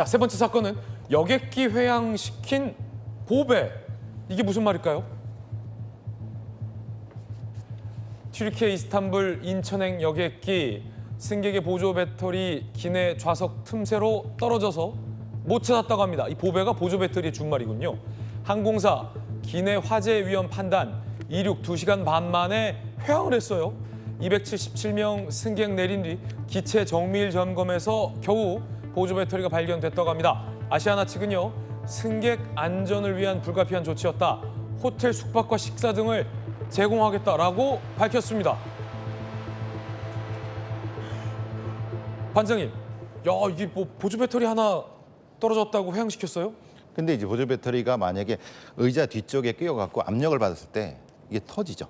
자, 세 번째 사건은 여객기 회항시킨 보배. 이게 무슨 말일까요? 튀르키예 이스탄불 인천행 여객기 승객의 보조 배터리 기내 좌석 틈새로 떨어져서 못 찾았다고 합니다. 이 보배가 보조 배터리의 준말이군요. 항공사 기내 화재 위험 판단 이륙 2시간 반 만에 회항을 했어요. 277명 승객 내린 뒤 기체 정밀 점검에서 겨우 보조 배터리가 발견됐다고 합니다. 아시아나 측은요. 승객 안전을 위한 불가피한 조치였다. 호텔 숙박과 식사 등을 제공하겠다라고 밝혔습니다. 반장님, 야 이게 뭐 보조 배터리 하나 떨어졌다고 회항시켰어요? 근데 이제 보조 배터리가 만약에 의자 뒤쪽에 끼어갖고 압력을 받았을 때 이게 터지죠.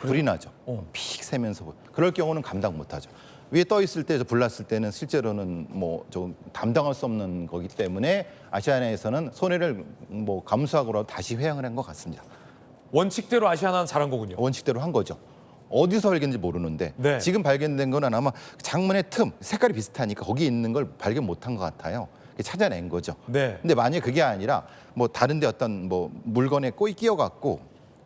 불이 나죠. 어. 픽 새면서 보- 그럴 경우는 감당 못하죠. 위에 떠 있을 때 불났을 때는 실제로는 뭐 좀 담당할 수 없는 거기 때문에 아시아나에서는 손해를 뭐 감수하고라도 다시 회항을 한 것 같습니다. 원칙대로 아시아나는 잘한 거군요. 원칙대로 한 거죠. 어디서 발견인지 모르는데 네. 지금 발견된 거는 아마 장문의 틈 색깔이 비슷하니까 거기 있는 걸 발견 못한 것 같아요. 찾아낸 거죠. 네. 근데 만약 그게 아니라 뭐 다른데 어떤 뭐 물건에 꼬이 끼어갖고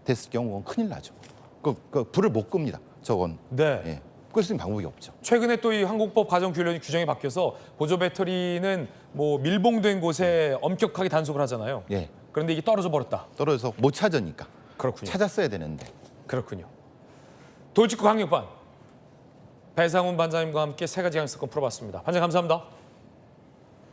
됐을 경우 그건 큰일 나죠. 그, 그 불을 못 끕니다. 저건. 네. 예. 끌수 있는 방법이 없죠. 최근에 또 이 항공법 가정 규례 규정이 바뀌어서 보조 배터리는 뭐 밀봉된 곳에 엄격하게 단속을 하잖아요. 예. 그런데 이게 떨어져 버렸다. 떨어져서 못 찾으니까. 그렇군요. 찾았어야 되는데. 그렇군요. 돌직구 강력반 배상훈 반장님과 함께 세 가지 양사건 풀어봤습니다. 반장 감사합니다.